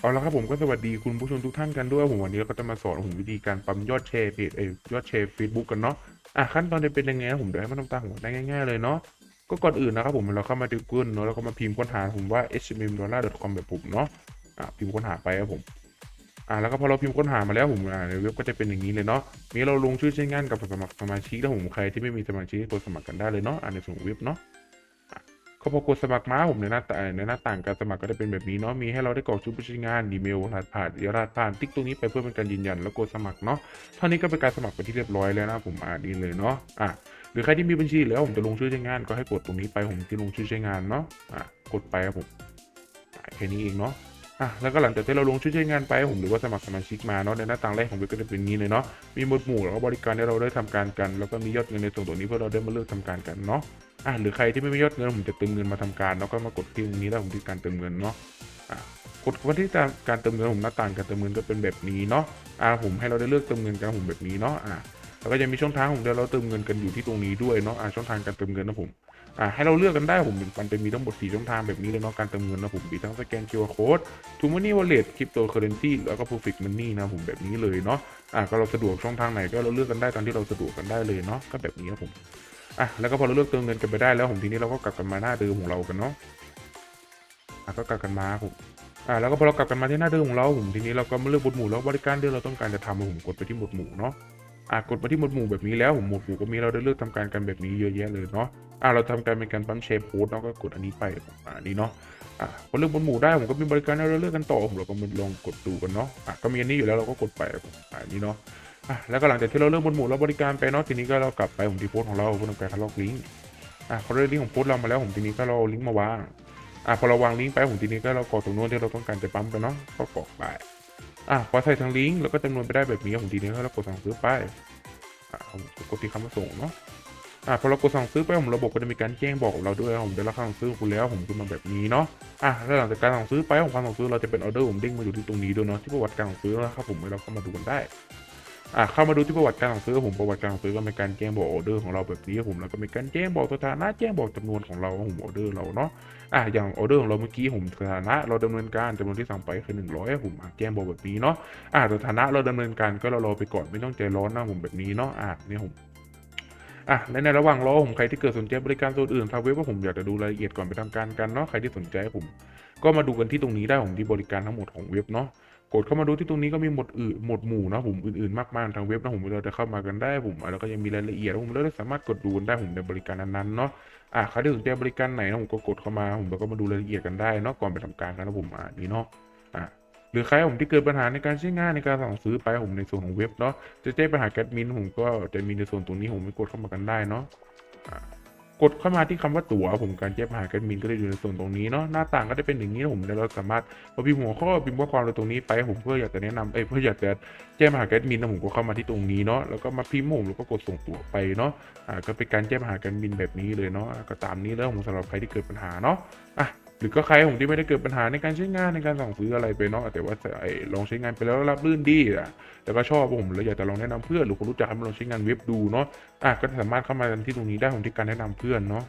เอาละครับผมก็สวัสดีคุณผู้ชมทุกท่านกันด้วยผมวันนี้เราก็จะมาสอนผมวิธีการปั๊มยอดแชร์เพจเอยยอดแชร์ Facebook กันเนาะอะขั้นตอนจะเป็นยังไงนะผมเดี๋ยวให้มันทำตามผมได้ง่าย ๆเลยเนาะก็ก่อนอื่นนะครับผมเราเข้ามาดูกุ้นเนาะแล้วก็มาพิมพ์ค้นหาผมว่า hmdollar.com แบบผมเนาะอะพิมพ์ค้นหาไปครับผมอะแล้วก็พอเราพิมพ์ค้นหามาแล้วผมอ่าในเว็บก็จะเป็นอย่างนี้เลยเนาะมีเราลงชื่อใช้งานกับสมัครสมาชิกแล้วผมใครที่ไม่มีสมาชิกกดสมัครกันได้เลยเนาะอ่าในส่วนเว็บเนาะ ก็พอกดสมัครมาผมในหน้าต่างในหน้าต่างการสมัครก็จะเป็นแบบนี้เนาะมีให้เราได้กรอกชื่อผู้ใช้งานอีเมลรหัสผ่านยรหัสผ่านติ๊กตรงนี้ไปเพื่อเป็นการยืนยันแล้วกดสมัครเนาะเท่านี้ก็เป็นการสมัครไปที่เรียบร้อยแล้วนะผมอ่านดีเลยเนาะอะหรือใครที่มีบัญชีแล้วผมจะลงชื่อใช้งาน ก็ให้กดตรงนี้ไปผมที่ลงชื่อใช้งานเนาะอะกดไปครับผมแค่นี้เองเนาะ อะแล้วก็หลังจากที่เราลงชื่อใช้งานไปผมหรือว่าสมัครสมาชิกมาเนาะในหน้าต่างแรกของเว็บก็จะเป็นนี้เลยเนาะมีหมวดหมู่แล้วก็บริการที่เราได้ทำการกัน แล้วก็มียอดเงินในส่วนตรงนี้เพื่อเราได้มาเลือกทำการกันเนาะอะหรือใครที่ไม่มียอดเงินผมจะเติมเงินมาทำการแล้วก็มากดที่ตรงนี้แล้วผมที่การเติมเงินเนาะอะกดวันที่การเติมเงินผมหน้าต่างการเติมเงินก็เป็นแบบนี้เนาะอะผมให้เราได้เลือกเติมเงินกันผมแบบนี้เนาะอะ แล้วก็จะมีช่องทางผมเดี๋ยวเราเติมเงินกันอยู่ที่ตรงนี้ด้วยเนาะอะช่องทางการเติมเงินนะผมอะให้เราเลือกกันได้ผมมันจะมีทั้งหมด4ช่องทางแบบนี้เลยเนาะการเติมเงินนะผมมีทั้งสแกน QR code t o Money Wallet Cryptocurrency แล้วก็ Perfect Money นะผมแบบนี้เลยเนาะอะก็เราสะดวกช่องทางไหนก็เราเลือกกันได้ตามที่เราสะดวกกันได้เลยเนาะก็แบบนี้นะผมอะแล้วก็พอเราเลือกเติมเงินกันไปได้แล้วผมทีนี้เราก็กลับกันมาหน้าเดิมของเรากันเนาะอะก็กลับกันมาผมอะแล้วก็พอเรากลับกันมาที่หน้าเดิมของเราผมทีนี้เราก็มาเลือกหมวดหมู่แล้วบริการที่เราต้องการจะทำผมกดไปที่หมวดหมู่เนาะ อะกดไปที่หมวดหมู่แบบนี้แล้วผมหมวดหมู่ก็มีเราได้เลือกทำการกันแบบนี้เยอะแยะเลยเนาะอะเราทำการเป็นการปั๊มแชร์โพสต์แล้วก็กดอันนี้ไปอะอันนี้เนาะอะพอเลือกหมวดหมู่ได้ผมก็มีบริการให้เราเลือกกันต่อผมเราก็มาลองกดดูกันเนาะอะก็มีอันนี้อยู่แล้วเราก็กดไปอะอันนี้เนาะอะแล้วก็หลังจากที่เราเริ่มบนหมู่แล้วบริการไปเนาะทีนี้ก็เรากลับไปผมที่โพสต์ของเราเพื่อทำการคัดลอกลิงก์อะพอได้ลิงก์ของโพสต์เรามาแล้วผมทีนี้ก็เราลิงก์มาวางอะพอเราวางลิงก์ไปผมทีนี้ก็เรากรอกจำนวนที่เราต้องการจะปั๊มไปเนาะก็กรอกไป อะพอใส่ทางลิงก์แล้วก็จำนวนไปได้แบบนี้ผมทีนี้ก็เรากดสั่งซื้อไปอะผมกดที่คำว่าส่งเนาะอะพอเรากดสั่งซื้อไปผมระบบก็จะมีการแจ้งบอกเราด้วยว่าผมได้รับคำสั่งซื้อของคุณแล้วผมขึ้นมาแบบนี้เนาะอะแล้วหลังจากการสั่งซื้อไปของความสั่งซื้อเราจะเป็นออเดอร์ผมเด้งมาอยู่ที่ตรงนี้ด้วยเนาะที่ประวัติการสั่งซื้อนะครับผมให้เราเข้ามาดูกันได้ อะเข้ามาดูที่ประวัติการสั่งซื้อผมประวัติการสั่งซื้อก็มีการแจ้งบอกออเดอร์ของเราแบบนี้ผมแล้วก็มีการแจ้งบอกสถานะแจ้งบอกจำนวนของเราว่าผมออเดอร์เราเนาะอะอย่างออเดอร์ของเราเมื่อกี้ผมสถานะเราดำเนินการจำนวนที่สั่งไปคือหนึ่งร้อยผมอะแจ้งบอกแบบนี้เนาะอะสถานะเราดำเนินการก็เรารอไปก่อนไม่ต้องใจร้อนนะผมแบบนี้เนาะอะเนี่ยผมอะและในระหว่างรอผมใครที่เกิดสนใจบริการตัวอื่นทางเว็บว่าผมอยากจะดูรายละเอียดก่อนไปทำการกันเนาะใครที่สนใจผม ก็มาดูกันที่ตรงนี้ได้ผมที่บริการทั้งหมดของเว็บเนาะ กดเข้ามาดูที่ตรงนี้ก็มีหมดอื่นหมดหมู่นะผมอื่นๆมากมายทางเว็บนะผมเราจะเข้ามากันได้ผมแล้วก็ยังมีรายละเอียดผมเราสามารถกดดูได้ผมในบริการนั้นๆเนาะอะใครที่สนใจบริการไหนนะผมก็กดเข้ามาผมแล้วก็มาดูรายละเอียดกันได้เนาะก่อนไปทำการกันนะผมอะนี่เนาะอะหรือใครผมที่เกิดปัญหาในการใช้งานในการสั่งซื้อไปผมในส่วนของเว็บเนาะจะแจ้งปัญหาแอดมินผมก็จะมีในส่วนตรงนี้ผมไปกดเข้ามากันได้เนาะอะ กดเข้ามาที่คำว่าตั๋วผมการแจ้งปัญหาแอดมินก็จะอยู่ในส่วนตรงนี้เนาะหน้าต่างก็จะเป็นอย่างนี้นะผมแล้วเราสามารถพอพิมพ์หัวข้อพิมพ์ข้อความอะไรตรงนี้ไปผมเพื่ออยากจะแนะนำเอ้เพื่ออยากจะแจ้งมาหาแอดมินนะผมก็เข้ามาที่ตรงนี้เนาะแล้วก็มาพิมพ์ผมแล้วก็กดส่งตั๋วไปเนาะอ่าก็เป็นการแจ้งมาหาแอดมินแบบนี้เลยเนาะก็ตามนี้แล้วผมสำหรับใครที่เกิดปัญหาเนาะอะ หรือก็ใครผมที่ไม่ได้เกิดปัญหาในการใช้งานในการสั่งซื้ออะไรไปเนาะแต่ว่าไอ้ลองใช้งานไปแล้วรับรื่นดีอะแต่ก็ชอบผมแล้วอยากจะลองแนะนำเพื่อนหรือคนรู้จักให้มาลองใช้งานเว็บดูเนาะอะก็สามารถเข้ามาที่ตรงนี้ได้ผมที่การแนะนำเพื่อนเนาะ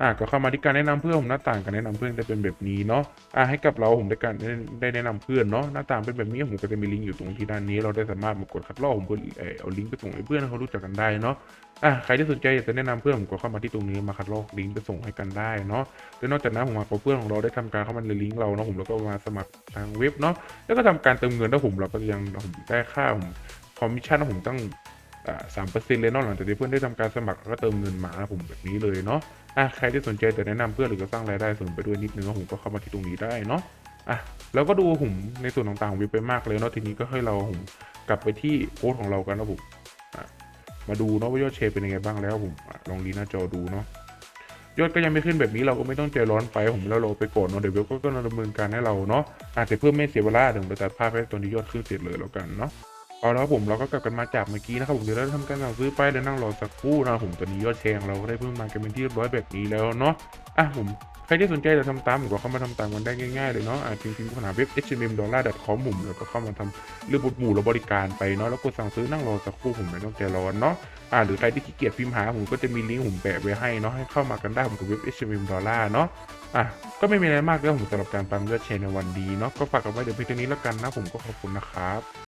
อะก็เข้ามาที่การแนะนำเพื่อนผมหน้าต่างการแนะนำเพื่อนจะเป็นแบบนี้เนาะอะให้กับเราผมได้การได้แนะนำเพื่อนเนาะหน้าต่างเป็นแบบนี้ผมก็จะมีลิงก์อยู่ตรงที่ด้านนี้ เราได้สามารถมากดคัดลอกผมเพื่อเอเอาลิงก์ไปส่งให้เพื่อนเขารู้จักกันได้เนาะอะใครที่สนใจอยากจะแนะนำเพื่อนผมก็เข้ามาที่ตรงนี้มาคัดลอกลิงก์ไปส่งให้กันได้เนาะและนอกจากนั้นผมมาพอเพื่อนของเราได้ทำการเข้ามาในลิงก์เราเนาะผมแล้วก็มาสมัครทางเว็บเนาะแล้วก็ทำการเติมเงินแล้วผมเราก็ยังผมได้ค่าผมคอมมิชชั่นผมตั้งอ่า สามเปอร์เซ็นต์เลยเนาะหลังจากที่เพื่อนได้ทำการสมัครแล้วก็เติมเงินมาผมแบบนี้เลยเนาะอะใครที่สนใจจะแนะนำเพื่อนหรือจะสร้างรายได้เสริมไปด้วยนิดนึงผมก็เข้ามาที่ตรงนี้ได้เนาะอะแล้วก็ดูผมในส่วนต่างๆของว็บไปมากเลยเนาะทีนี้ก็ให้เราผมกลับไปที่โพสของเรากันนะผมมาดูเนาะว่ายอดแชร์เป็นยังไงบ้างแล้วผมลองรีหน้าจอดูเนาะยอดก็ยังไม่ขึ้นแบบนี้เราก็ไม่ต้องใจร้อนไปผมแล้วเราไปกดเนาะเดี๋ยวเว็บก็ก็ดำเนินการให้เราเนาะอาจจะเพื่อไม่เสียเวลาเดี๋ยวผมจะตัดภาพให้ตอนที่ยอดขึ้นเสร็จเลยแล้วกันเนาะ เอาแล้วครับผมเราก็กลับกันมาจากเมื่อกี้นะครับผมเดี๋ยวเราทำการสั่งซื้อไปเดี๋ยวนั่งรอสักครู่นะผมตอนนี้ยอดแชร์ของเราก็ได้เพิ่มมากันเป็นที่เรียบร้อยแบบนี้แล้วเนาะอะผมใครที่สนใจจะทำตามผมก็เข้ามาทำตามกันได้ง่ายๆเลยเนาะอะพิมพ์พิมพ์ค้นหาเว็บ hmdollar.com ผมแล้วก็เข้ามาทำเรื่องบทหมู่และบริการไปเนาะแล้วกดสั่งซื้อนั่งรอสักครู่ผมไม่ต้องใจร้อนเนาะอะหรือใครที่ขี้เกียจพิมพ์หาผมก็จะมีลิงก์ผมแปะไว้ให้เนาะให้เข้ามากันได้ผมกับเว็บ hmdollar เนาะอะก็ไม่มีอะไรมากแล้วผมสำหรับการปั๊มยอดแชร์ในวันดีเนาะก็ฝากกันไว้เดี๋ยวเพียงเท่านี้แล้วกันนะผมก็ขอบคุณนะครับ